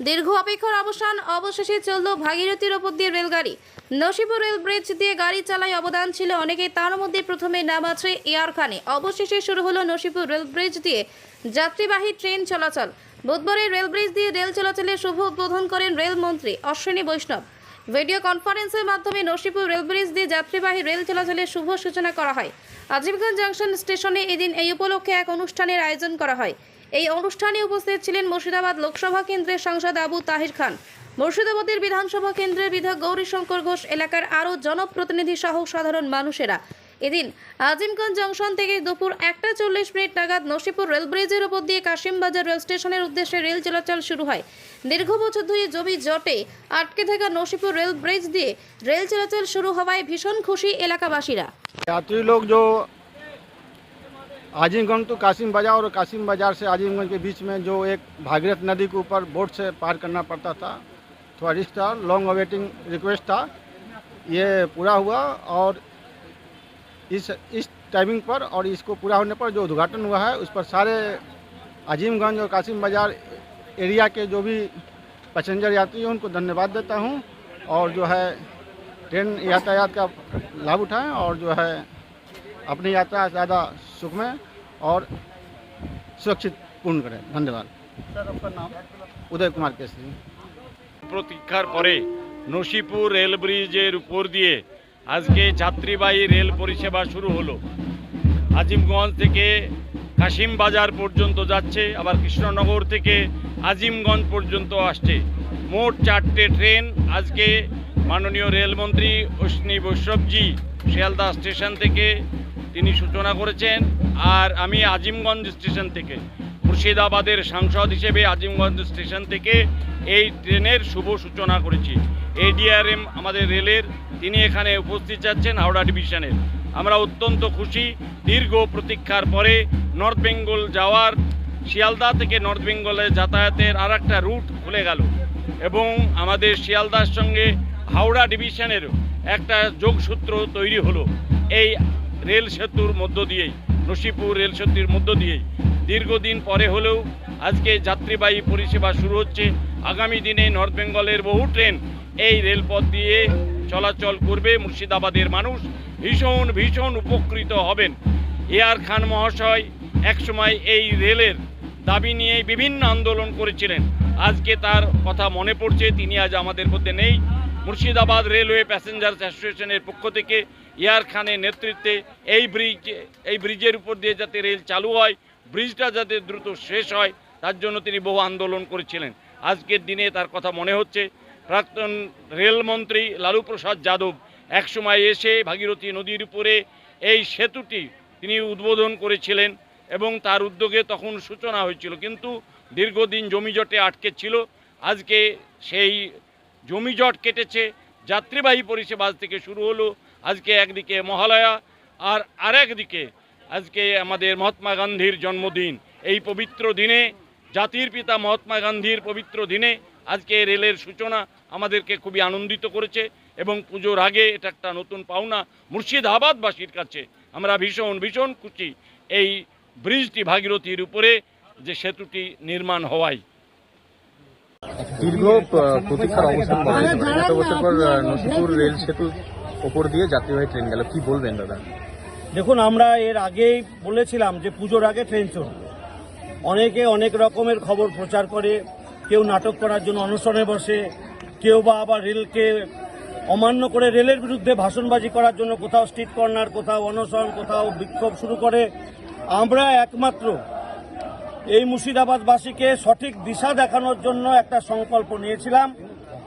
দীর্ঘ অপেক্ষার অবসান, অবশেষে চলল ভাগীরথীর ওপর দিয়ে রেলগাড়ি। নসিপুর রেল ব্রিজ দিয়ে গাড়ি চালায় অবদান ছিল অনেকে তার মধ্যে প্রথমে নাম আছে এয়ার খানে। অবশেষে শুরু হলো নসিপুর রেল ব্রিজ দিয়ে যাত্রীবাহী ট্রেন চলাচল। বুধবারে রেল ব্রিজ দিয়ে রেল চলাচলের শুভ উদ্বোধন করেন রেলমন্ত্রী অশ্বিনী বৈষ্ণব। ভিডিও কনফারেন্সের মাধ্যমে নসিপুর রেল ব্রিজ দিয়ে যাত্রীবাহী রেল চলাচলের শুভ সূচনা করা হয়। আজিমগঞ্জ জংশন স্টেশনে এদিন এই উপলক্ষে এক অনুষ্ঠানের আয়োজন করা হয়। এই অনুষ্ঠানে উপস্থিত ছিলেন মুর্শিদাবাদ লোকসভা কেন্দ্রের সাংসদ আবু তাহির খান মুর্শিদাবাদের বিধানসভা কেন্দ্রের বিধায়ক গৌরীশঙ্কর ঘোষ এলাকার আরও জনপ্রতিনিধি সহ সাধারণ মানুষেরা এদিন আজিমগঞ্জ জংশন থেকে দুপুর একটা চল্লিশ মিনিট নাগাদ নসিপুর রেল ব্রিজের উপর দিয়ে কাশিমবাজার রেল স্টেশনের উদ্দেশ্যে রেল চলাচল শুরু হয় দীর্ঘ বছর ধরে জমি জটে আটকে থাকা নসিপুর রেল ব্রিজ দিয়ে রেল চলাচল শুরু হওয়ায় ভীষণ খুশি এলাকাবাসীরা यात्री लोग जो आजिमगंज टू कासिम बाज़ार और कासिम बाज़ार से आजिमगंज के बीच में जो एक भागीरथ नदी के ऊपर बोट से पार करना पड़ता था, थोड़ा रिस्क था लॉन्ग अवेटिंग रिक्वेस्ट था। ये पूरा हुआ और इस इस टाइमिंग पर और इसको पूरा होने पर जो उद्घाटन हुआ है, उस पर सारे आजिमगंज और कासिम बाज़ार एरिया के जो भी पैसेंजर यात्री हैं, उनको धन्यवाद देता हूँ और जो है ट्रेन यातायात का लाभ उठाएँ और जो है अपनी यात्रा ज़्यादा सुखमय और सुरक्षित पूर्ण करें धन्यवाद सर आपका नाम उदय कुमार केसरी প্রতীক্ষার পরে নসিপুর রেল ব্রিজের উপর দিয়ে আজকে যাত্রীবাহী রেল পরিষেবা শুরু হলো আজিমগঞ্জ থেকে কাশিম বাজার পর্যন্ত যাচ্ছে আবার কৃষ্ণনগর থেকে আজিমগঞ্জ পর্যন্ত আসছে মোট চারটে ট্রেন আজকে মাননীয় রেলমন্ত্রী অশ্বিনী বৈষ্ণবজি শিয়ালদা স্টেশন থেকে তিনি সূচনা করেছেন আর আমি আজিমগঞ্জ স্টেশন থেকে, মুর্শিদাবাদের সাংসদ হিসেবে আজিমগঞ্জ স্টেশন থেকে এই ট্রেনের শুভ সূচনা করেছি। এডিআরএম আমাদের রেলের, তিনি এখানে উপস্থিত যাচ্ছেন হাওড়া ডিভিশনের। আমরা অত্যন্ত খুশি, দীর্ঘ প্রতীক্ষার পরে নর্থ বেঙ্গল যাওয়ার, শিয়ালদা থেকে নর্থ বেঙ্গলে যাতায়াতের আর একটা রুট খুলে গেল এবং আমাদের শিয়ালদার সঙ্গে হাওড়া ডিভিশনের একটা যোগসূত্র তৈরি হলো। এই রেল সেতুর মধ্য দিয়েই, নসিপুর রেল সেতুর মধ্য দিয়েই। দীর্ঘদিন পরে হলেও আজকে যাত্রীবাহী পরিষেবা শুরু হচ্ছে। আগামী দিনে নর্থ বেঙ্গলের বহু ট্রেন এই রেলপথ দিয়ে চলাচল করবে মুর্শিদাবাদের মানুষ। ভীষণ ভীষণ উপকৃত হবেন। এয়ার খান মহাশয় একসময় এই রেলের দাবি নিয়ে বিভিন্ন আন্দোলন করেছিলেন। আজকে তার কথা মনে পড়ছে, তিনি আজ আমাদের মধ্যে নেই। মুর্শিদাবাদ রেলওয়ে প্যাসেঞ্জার অ্যাসোসিয়েশনের পক্ষ থেকে এয়ার খানের নেতৃত্বে এই ব্রিজ এই ব্রিজের উপর দিয়ে যাতে রেল চালু হয় ব্রিজটা যাতে দ্রুত শেষ হয়, তার জন্য তিনি বহু আন্দোলন করেছিলেন। আজকের দিনে তার কথা মনে হচ্ছে, প্রাক্তন রেলমন্ত্রী লালু প্রসাদ যাদব একসময় এসে ভাগীরথী নদীর উপরে এই সেতুটি তিনি উদ্বোধন করেছিলেন এবং তার উদ্যোগে তখন সূচনা হয়েছিল। কিন্তু দীর্ঘদিন জমিজটে আটকে ছিল। আজকে সেই জমিজট কেটেছে, যাত্রীবাহী পরিষেবা থেকে শুরু হলো। আজকে একদিকে মহালয়া, আর আরেকদিকে আজকে আমাদের মহাত্মা গান্ধীর জন্মদিন। এই পবিত্র দিনে, জাতির পিতা মহাত্মা গান্ধীর পবিত্র দিনে আজকে রেলের সূচনা আমাদেরকে খুবই আনন্দিত করেছে এবং পুজোর আগে এটা একটা নতুন পাওনা মুর্শিদাবাদবাসীর কাছে। আমরা ভীষণ ভীষণ খুশি এই ব্রিজটি ভাগীরথীর উপরে যে সেতুটি নির্মাণ হওয়ায়। দীর্ঘ প্রতীক্ষার অবসান বলা যেতে বছর পর নসিপুর রেল সেতুর ওপর দিয়ে যাত্রীবাহী ট্রেন গেল। কি বলবেন দাদা? দেখুন আমরা এর আগেই বলেছিলাম যে পুজোর আগে ট্রেন চলবে। অনেকে অনেক রকমের খবর প্রচার করে কেউ নাটক করার জন্য অনশনে বসে কেউ বা আবার রেলকে অমান্য করে রেলের বিরুদ্ধে ভাষণবাজি করার জন্য কোথাও স্ট্রিট কর্নার কোথাও অনশন কোথাও বিক্ষোভ শুরু করে। আমরা একমাত্র এই মুর্শিদাবাদবাসীকে সঠিক দিশা দেখানোর জন্য একটা সংকল্প নিয়েছিলাম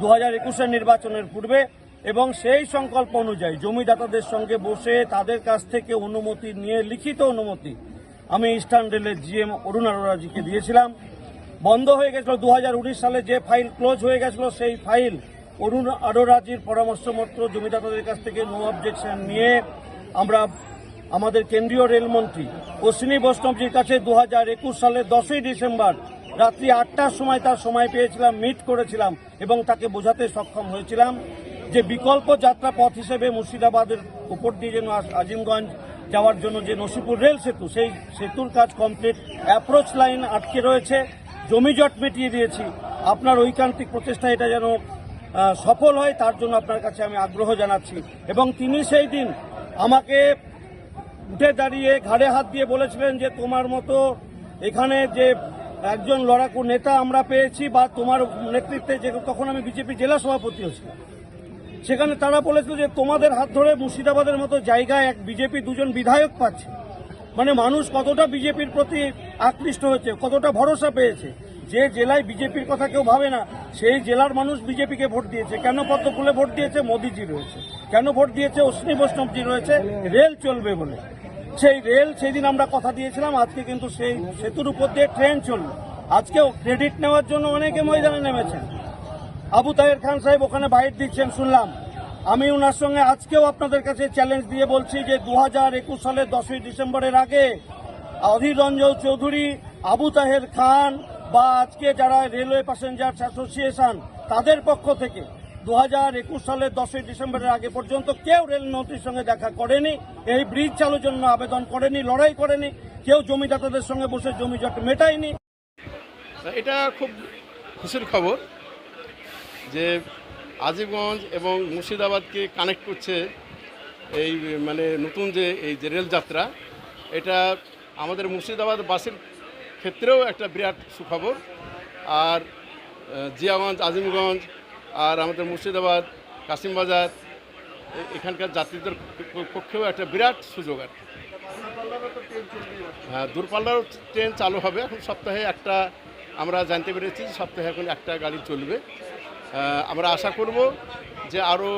দু হাজার একুশের নির্বাচনের পূর্বে এবং সেই সংকল্প অনুযায়ী জমিদাতাদের সঙ্গে বসে তাদের কাছ থেকে অনুমতি নিয়ে লিখিত অনুমতি আমি ইস্টার্ন রেলের জিএম অরুণ আরোরাজিকে দিয়েছিলাম। বন্ধ হয়ে গেছিল দু হাজার উনিশ সালে, যে ফাইল ক্লোজ হয়ে গেছিল সেই ফাইল অরুণ আরোরাজির পরামর্শ মতো জমিদাতাদের কাছ থেকে, নো অবজেকশন নিয়ে আমরা আমাদের কেন্দ্রীয় রেলমন্ত্রী অশ্বিনী বৈষ্ণবজির কাছে দু হাজার একুশ সালের দশই ডিসেম্বর রাত্রি আটটার সময় তার সময় পেয়েছিলাম মিট করেছিলাম এবং তাকে বোঝাতে সক্ষম হয়েছিলাম যে বিকল্প যাত্রা পথ হিসেবে মুর্শিদাবাদের উপর দিয়ে যেন আজ- আজিমগঞ্জ যাওয়ার জন্য যে নসিপুর রেল সেতু, সেই সেতুর কাজ কমপ্লিট অ্যাপ্রোচ লাইন আটকে রয়েছে জমিজট মিটিয়ে দিয়েছি। আপনার ঐকান্তিক প্রচেষ্টা এটা যেন সফল হয়, তার জন্য আপনার কাছে আমি আগ্রহ জানাচ্ছি। এবং তিনি সেই দিন আমাকে উঠে দাঁড়িয়ে ঘাড়ে হাত দিয়ে বলেছিলেন যে তোমার মতো এখানে যে একজন লড়াকু নেতা আমরা পেয়েছি বা তোমার নেতৃত্বে যে তখন আমি বিজেপি জেলা সভাপতি ছিলাম সেখানে তারা বলেছিল যে তোমাদের হাত ধরে মুর্শিদাবাদের মতো জায়গায় এক বিজেপি দুজন বিধায়ক পাচ্ছে। মানে মানুষ কতটা বিজেপির প্রতি আকৃষ্ট হয়েছে, কতটা ভরসা পেয়েছে। যে জেলায় বিজেপির কথা কেউ ভাবে না, সেই জেলার মানুষ বিজেপিকে ভোট দিয়েছে। কেন পদ্ম ফুলে ভোট দিয়েছে? মোদিজি রয়েছে। কেন ভোট দিয়েছে? অশ্বিনী বৈষ্ণবজি রয়েছে। রেল চলবে বলে। সেই রেল সেই দিন আমরা কথা দিয়েছিলাম, আজকে কিন্তু সেই সেতুর উপর দিয়ে ট্রেন চলবে আজকেও ক্রেডিট নেওয়ার জন্য অনেকে ময়দানে নেমেছেন। আবু তাহের খান সাহেব ওখানে বাইট দিচ্ছেন, শুনলাম। আমি ওনার সঙ্গে আজকেও আপনাদের কাছে চ্যালেঞ্জ দিয়ে বলছি যে দু হাজার একুশ সালের দশই ডিসেম্বরের আগে অধীর রঞ্জন চৌধুরী, আবু তাহের খান বা আজকে যারা রেলওয়ে প্যাসেঞ্জার অ্যাসোসিয়েশন, তাদের পক্ষ থেকে দু হাজার একুশ সালের দশই ডিসেম্বরের আগে পর্যন্ত কেউ রেল রেলমন্ত্রীর সঙ্গে দেখা করেনি, এই ব্রিজ চালুর জন্য আবেদন করেনি, লড়াই করেনি, কেউ জমিদাতাদের সঙ্গে বসে জমি জট মেটায়নি। এটা খুব খুশির খবর যে আজিমগঞ্জ এবং মুর্শিদাবাদকে কানেক্ট করছে এই মানে নতুন যে, এই যে রেলযাত্রা, এটা আমাদের মুর্শিদাবাদ বাসের ক্ষেত্রেও একটা বিরাট সুখবর। আর জিয়াগঞ্জ, আজিমগঞ্জ আর আমাদের মুর্শিদাবাদ, কাশিমবাজার এখানকার যাত্রীদের পক্ষেও একটা বিরাট সুযোগ আর। হ্যাঁ দূরপাল্লার ট্রেন চালু হবে। এখন সপ্তাহে একটা, আমরা জানতে পেরেছি সপ্তাহে এখন একটা গাড়ি চলবে। আমরা আশা করব যে আরও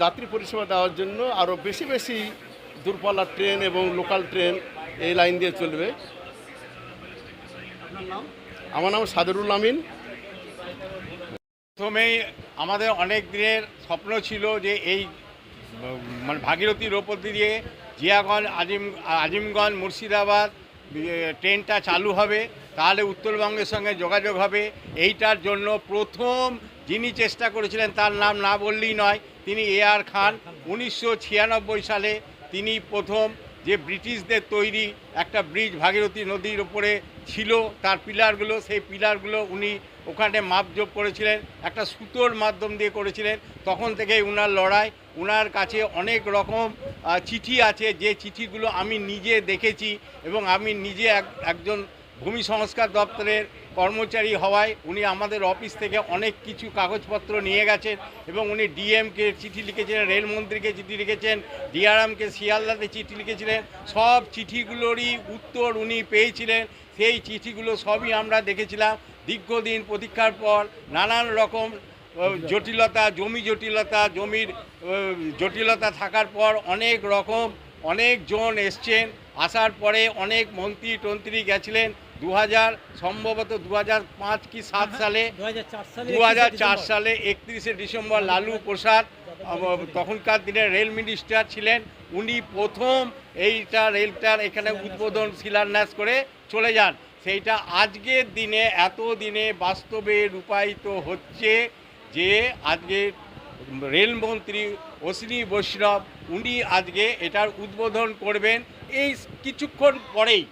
যাত্রী পরিষেবা দেওয়ার জন্য আরও বেশি বেশি দূরপাল্লার ট্রেন এবং লোকাল ট্রেন এই লাইন দিয়ে চলবে। আমার নাম সাদরুল আমিন। প্রথমেই আমাদের অনেক দিনের স্বপ্ন ছিল যে এই মানে ভাগীরথীর ওপর দিয়ে জিয়াগঞ্জ আজিম আজিমগঞ্জ মুর্শিদাবাদ ট্রেনটা চালু হবে। তাহলে উত্তরবঙ্গের সঙ্গে যোগাযোগ হবে। এইটার জন্য প্রথম যিনি চেষ্টা করেছিলেন তার নাম না বললেই নয় তিনি এ আর খান। উনিশশো ছিয়ানব্বই সালে তিনি প্রথম যে ব্রিটিশদের তৈরি একটা ব্রিজ ভাগীরথী নদীর উপরে ছিল, তার পিলারগুলো, সেই পিলারগুলো উনি ওখানে মাপজোপ করেছিলেন, একটা সুতোর মাধ্যম দিয়ে করেছিলেন। তখন থেকেই উনার লড়াই, উনার কাছে অনেক রকম চিঠি আছে, যে চিঠিগুলো আমি নিজে দেখেছি এবং আমি নিজে এক, একজন ভূমি সংস্কার দপ্তরের কর্মচারী হওয়ায় উনি আমাদের অফিস থেকে অনেক কিছু কাগজপত্র নিয়ে গেছেন এবং উনি ডিএমকে চিঠি লিখেছিলেন, রেলমন্ত্রীকে চিঠি লিখেছেন, ডিআরএমকে শিয়ালদাতে চিঠি লিখেছিলেন। সব চিঠিগুলোরই উত্তর উনি পেয়েছিলেন সেই চিঠিগুলো সবই আমরা দেখেছিলাম। দীর্ঘদিন প্রতীক্ষার পর নানান রকম জটিলতা জমি জটিলতা জমির জটিলতা থাকার পর অনেক রকম অনেক জন এসছেন। আসার পরে অনেক মন্ত্রী টন্ত্রী গেছিলেন। দু হাজার সম্ভবত দু হাজার পাঁচ কি সাত সালে? দু হাজার চার সালে একত্রিশে ডিসেম্বর লালু প্রসাদ তখনকার দিনে রেল মিনিস্টার ছিলেন। উনি প্রথম এইটা রেলটার এখানে উদ্বোধন শিলান্যাস করে চলে যান। সেইটা আজকের দিনে এত দিনে বাস্তবে রূপায়িত হচ্ছে যে আজকে রেলমন্ত্রী অশ্বিনী বৈষ্ণব উনি আজকে এটার উদ্বোধন করবেন এই কিছুক্ষণ পরেই।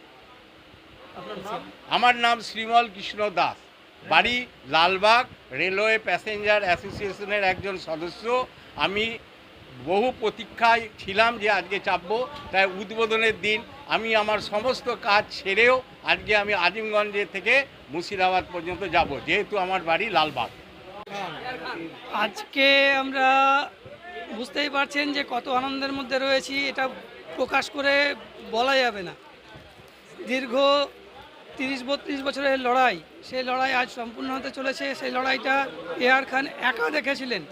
আমার নাম শ্রীমল কৃষ্ণ দাস। বাড়ি লালবাগ রেলওয়ে প্যাসেঞ্জার অ্যাসোসিয়েশনের একজন সদস্য। আমি বহু প্রতীক্ষায় ছিলাম যে আজকে চাপবো তাই উদ্বোধনের দিন আমি আমার সমস্ত কাজ ছেড়েও আজকে আমি আজিমগঞ্জে থেকে মুর্শিদাবাদ পর্যন্ত যাব, যেহেতু আমার বাড়ি লালবাগ। আজকে আমরা বুঝতেই পারছেন যে কত আনন্দের মধ্যে রয়েছি, এটা প্রকাশ করে বলা যাবে না। দীর্ঘ তিরিশ বত্রিশ বছরের লড়াই, সেই লড়াই আজ সম্পূর্ণ হতে চলেছে। সেই লড়াইটা এআর খান একা দেখেছিলেন।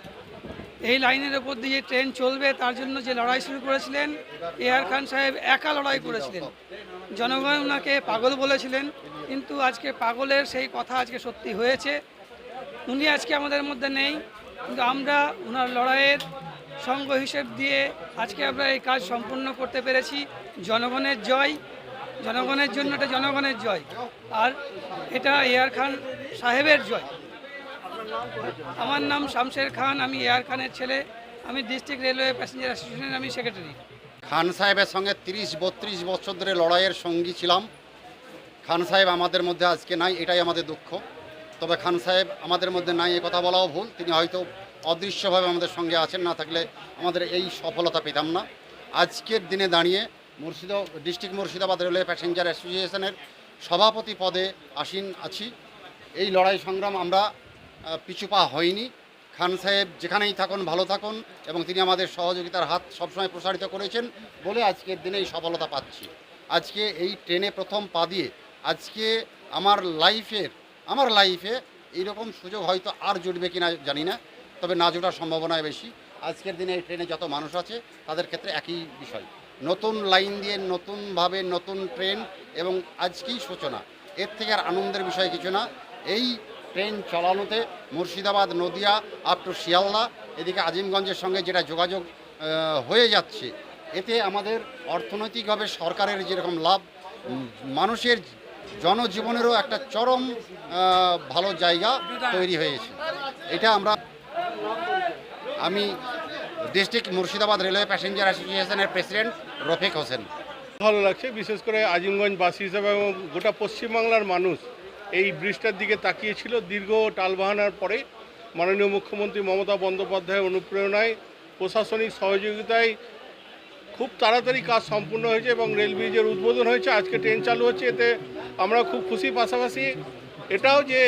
এই লাইনের ওপর দিয়ে ট্রেন চলবে, তার জন্য যে লড়াই শুরু করেছিলেন এআর খান সাহেব একা লড়াই করেছিলেন। জনগণ ওনাকে পাগল বলেছিলেন, কিন্তু আজকে পাগলের সেই কথা আজকে সত্যি হয়েছে। উনি আজকে আমাদের মধ্যে নেই, কিন্তু আমরা ওনার লড়াইয়ের সঙ্গ হিসেব দিয়ে আজকে আমরা এই কাজ সম্পূর্ণ করতে পেরেছি। জনগণের জয়, জনগণের জন্য এটা জনগণের জয়, আর এটা এয়ার খান সাহেবের জয়। আমার নাম শামশের খান, আমি এয়ার খানের ছেলে, আমি ডিস্ট্রিক্ট রেলওয়ে প্যাসেঞ্জার অ্যাসোসিয়েশনের আমি সেক্রেটারি। খান সাহেবের সঙ্গে তিরিশ বত্রিশ বছর ধরে লড়াইয়ের সঙ্গী ছিলাম। খান সাহেব আমাদের মধ্যে আজকে নাই, এটাই আমাদের দুঃখ। তবে খান সাহেব আমাদের মধ্যে নাই, এ কথা বলাও ভুল। তিনি হয়তো অদৃশ্যভাবে আমাদের সঙ্গে আছেন, না থাকলে আমাদের এই সফলতা পেতাম না। আজকের দিনে দাঁড়িয়ে মুর্শিদা ডিস্ট্রিক্ট মুর্শিদাবাদ রেলওয়ে প্যাসেঞ্জার অ্যাসোসিয়েশনের সভাপতি পদে আসীন আছি। এই লড়াই সংগ্রাম আমরা আহ, পিছু পা হয়নি। খান সাহেব যেখানেই থাকুন ভালো থাকুন এবং তিনি আমাদের সহযোগিতার হাত সবসময় প্রসারিত করেছেন বলে আজকের দিনে এই সফলতা পাচ্ছি। আজকে এই ট্রেনে প্রথম পা দিয়ে আজকে আমার লাইফের আমার লাইফে এইরকম সুযোগ হয়তো আর জুটবে কিনা জানি না তবে না জোটার সম্ভাবনায় বেশি। আজকের দিনে এই ট্রেনে যত মানুষ আছে তাদের ক্ষেত্রে একই বিষয়। নতুন লাইন দিয়ে নতুনভাবে নতুন ট্রেন এবং আজকেই সূচনা। এর থেকে আর আনন্দের বিষয় কিছু না। এই ট্রেন চালানোতে মুর্শিদাবাদ, নদিয়া আপ টু শিয়ালদা, এদিকে আজিমগঞ্জের সঙ্গে যেটা যোগাযোগ হয়ে যাচ্ছে, এতে আমাদের অর্থনৈতিকভাবে সরকারের যেরকম লাভ মানুষের জনজীবনেরও একটা চরম ভালো জায়গা তৈরি হয়েছে। এটা আমরা, আমি ডিস্ট্রিক্ট মুর্শিদাবাদ রেলওয়ে প্যাসেঞ্জার অ্যাসোসিয়েশনের প্রেসিডেন্ট রফিক হোসেন। ভালো লাগছে, বিশেষ করে আজিমগঞ্জবাসী হিসেবে এবং গোটা পশ্চিমবাংলার মানুষ এই ব্রিজটার দিকে তাকিয়েছিল দীর্ঘ টালবাহানার পরে মাননীয় মুখ্যমন্ত্রী মমতা বন্দ্যোপাধ্যায়ের অনুপ্রেরণায় প্রশাসনিক সহযোগিতায় খুব তাড়াতাড়ি কাজ সম্পূর্ণ হয়েছে এবং রেল ব্রিজের উদ্বোধন হয়েছে। আজকে ট্রেন চালু হচ্ছে, এতে আমরা খুব খুশি পাশাপাশি এটাও যে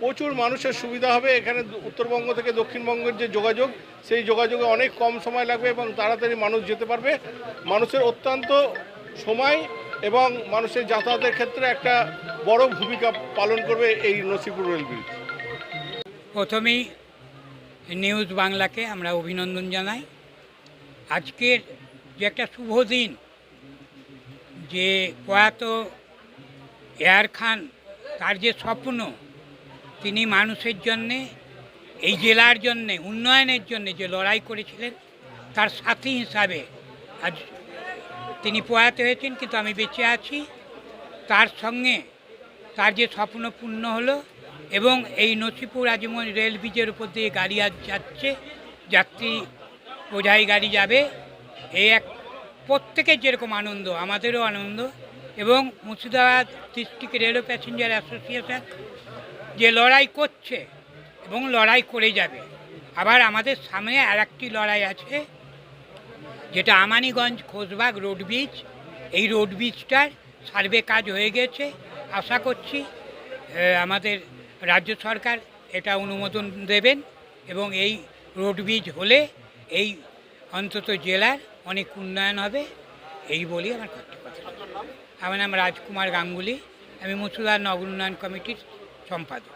প্রচুর মানুষের সুবিধা হবে, এখানে উত্তরবঙ্গ থেকে দক্ষিণবঙ্গের যে যোগাযোগ, সেই যোগাযোগে অনেক কম সময় লাগবে এবং তাড়াতাড়ি মানুষ যেতে পারবে। মানুষের অত্যন্ত সময় এবং মানুষের যাতায়াতের ক্ষেত্রে একটা বড় ভূমিকা পালন করবে এই নসিপুর রেল ব্রিজ। প্রথমেই নিউজ বাংলাকে আমরা অভিনন্দন জানাই। আজকের যে একটা শুভ দিন, যে প্রয়াত এয়ার খান, তার যে স্বপ্ন, তিনি মানুষের জন্যে, এই জেলার জন্যে, উন্নয়নের জন্যে যে লড়াই করেছিলেন, তার সাথী হিসাবে আজ তিনি প্রয়াত হয়েছেন, কিন্তু আমি বেঁচে আছি। তার সঙ্গে তার যে স্বপ্ন পূর্ণ হলো এবং এই নসিপুর আজিমগঞ্জ রেল ব্রিজের উপর দিয়ে গাড়ি আজ যাচ্ছে, যাত্রী বোঝাই গাড়ি যাবে। এই এক প্রত্যেকের যেরকম আনন্দ, আমাদেরও আনন্দ এবং Murshidabad district rail passenger association যে লড়াই করছে এবং লড়াই করে যাবে। আবার আমাদের সামনে আর একটি লড়াই আছে, যেটা আমানিগঞ্জ খোসবাগ রোড ব্রিজ। এই রোড ব্রিজটার সার্ভে কাজ হয়ে গেছে। আশা করছি আমাদের রাজ্য সরকার এটা অনুমোদন দেবেন এবং এই রোড ব্রিজ হলে এই অন্তত জেলার অনেক উন্নয়ন হবে এই বলি আমার কর্তৃপক্ষ কথা আমার নাম রাজকুমার গাঙ্গুলি আমি মুসুদার নগর উন্নয়ন কমিটির সম্পাদক।